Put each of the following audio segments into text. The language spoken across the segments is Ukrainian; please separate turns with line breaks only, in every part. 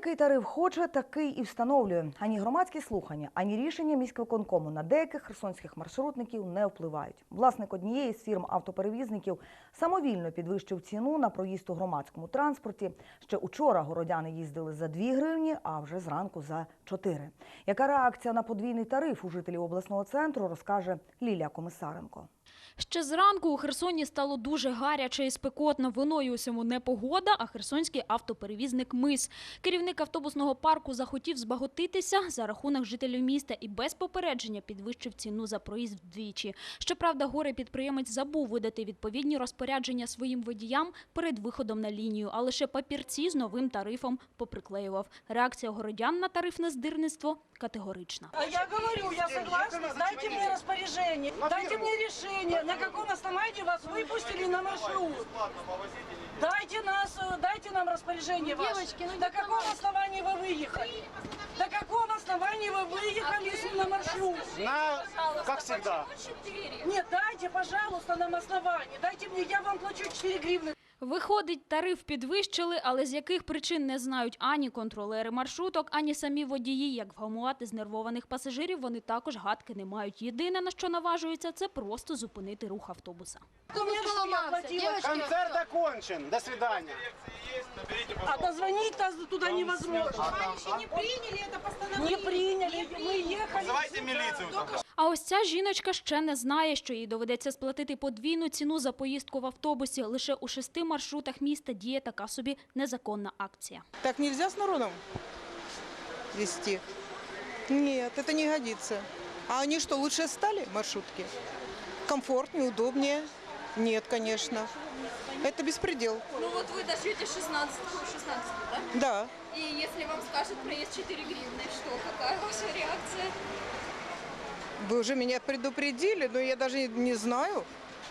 який тариф хоче, такий і встановлює. Ані громадські слухання, ані рішення міськвиконкому на деяких херсонських маршрутників не впливають. Власник однієї з фірм автоперевізників самовільно підвищив ціну на проїзд у громадському транспорті. Ще учора городяни їздили за 2 гривні, а вже зранку за 4. Яка реакція на подвійний тариф у жителів обласного центру, розкаже Лілія Комисаренко.
Ще зранку у Херсоні стало дуже гаряче і спекотно. Виною усьому не погода, а херсонський автоперевізник МИС. Керівник автобусного парку захотів збаготитися за рахунок жителів міста і без попередження підвищив ціну за проїзд вдвічі. Щоправда, горе підприємець забув видати відповідні розпорядження своїм водіям перед виходом на лінію, а лише папірці з новим тарифом поприклеював. Реакція городян на тарифне здирництво категорична.
А я говорю, я согласна. Дайте мне распоряжение, дайте мне решение, на каком основании вас выпустили на маршрут. Дайте нас, э, дайте нам распоряжение ваше.
Девочки, ну не
на каком основании вы выехали? На каком основании вы выехали с- на маршрут?
На, как всегда.
Нет, дайте, пожалуйста, нам основание. Дайте мне, я вам плачу 4 гривны.
Виходить, тариф підвищили, але з яких причин не знають ані контролери маршруток, ані самі водії. Як вгамувати знервованих пасажирів, вони також гадки не мають. Єдине, на що наважуються, це просто зупинити рух автобуса.
Кто мне что я платила?
Концерт окончен. До свидания.
А дозвонить туда невозможно.
еще не приняли это постановление.
Не приняли, мы ехали.
Вызывайте милицию.
А ось ця жіночка ще не знає, що їй доведеться сплатити подвійну ціну за поїздку в автобусі. Лише у шести маршрутах міста діє така собі незаконна акція.
Так нельзя с народом вести? Нет, это не годится. А они что, лучше стали маршрутки? Комфортнее, удобнее? Нет, конечно. Это беспредел.
Ну вот вы дождете 16 16 да?
Да.
И если вам скажут проезд 4 гривны, что, какая ваша реакция?
Вы уже меня предупредили, но я даже не знаю,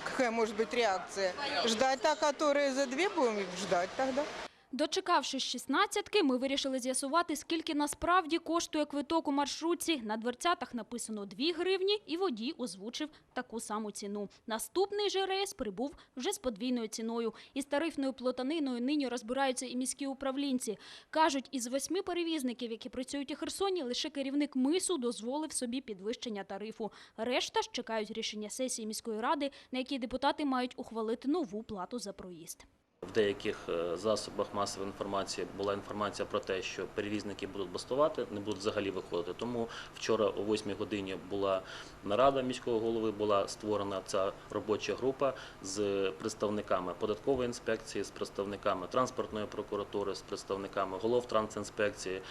какая может быть реакция. Ждать та, которые за две будем ждать тогда.
Дочекавшись шістнадцятки, ми вирішили з'ясувати, скільки насправді коштує квиток у маршрутці. На дверцятах написано 2 гривні, і водій озвучив таку саму ціну. Наступний же рейс прибув вже з подвійною ціною. Із тарифною плотаниною нині розбираються і міські управлінці. Кажуть, із восьми перевізників, які працюють у Херсоні, лише керівник МИСу дозволив собі підвищення тарифу. Решта ж чекають рішення сесії міської ради, на якій депутати мають ухвалити нову плату за проїзд.
В деяких е, засобах масової інформації була інформація про те, що перевізники будуть бастувати, не будуть взагалі виходити. Тому вчора о 8 годині була нарада міського голови, була створена ця робоча група з представниками податкової інспекції, з представниками транспортної прокуратури, з представниками голов трансінспекції, е,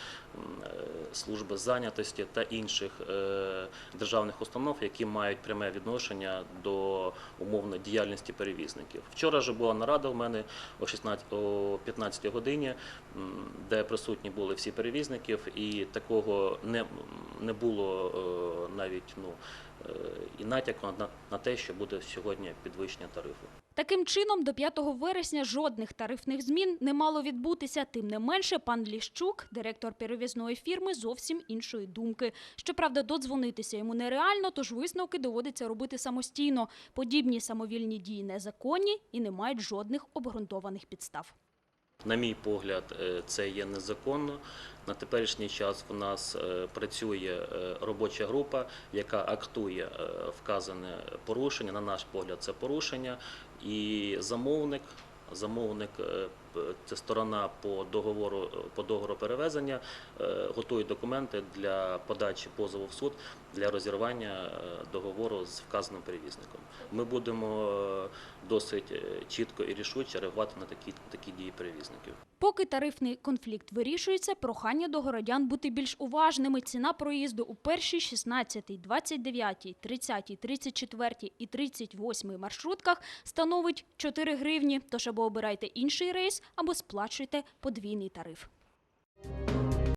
служби зайнятості та інших е, державних установ, які мають пряме відношення до умовно діяльності перевізників. Вчора ж була нарада у мене о 16, о 15 годині, де присутні були всі перевізників, і такого не, не було е, навіть ну, і натяку на, на те, що буде сьогодні підвищення тарифу.
Таким чином, до 5 вересня жодних тарифних змін не мало відбутися. Тим не менше, пан Ліщук, директор перевізної фірми, зовсім іншої думки. Щоправда, додзвонитися йому нереально, тож висновки доводиться робити самостійно. Подібні самовільні дії незаконні і не мають жодних обґрунтованих підстав.
На мій погляд, е, це є незаконно. На теперішній час в нас е, працює е, робоча група, яка актує вказане порушення. На наш погляд, це порушення. І замовник, замовник це сторона по договору по договору перевезення, е, готує документи для подачі позову в суд для розірвання е, договору з вказаним перевізником. Ми будемо е, досить е, чітко і рішуче реагувати на такі, такі дії перевізників.
Поки тарифний конфлікт вирішується, прохання до городян бути більш уважними. Ціна проїзду у першій 16, 29, 30, 34 і 38 маршрутках становить 4 гривні. Тож або обирайте інший рейс, або сплачуйте подвійний тариф.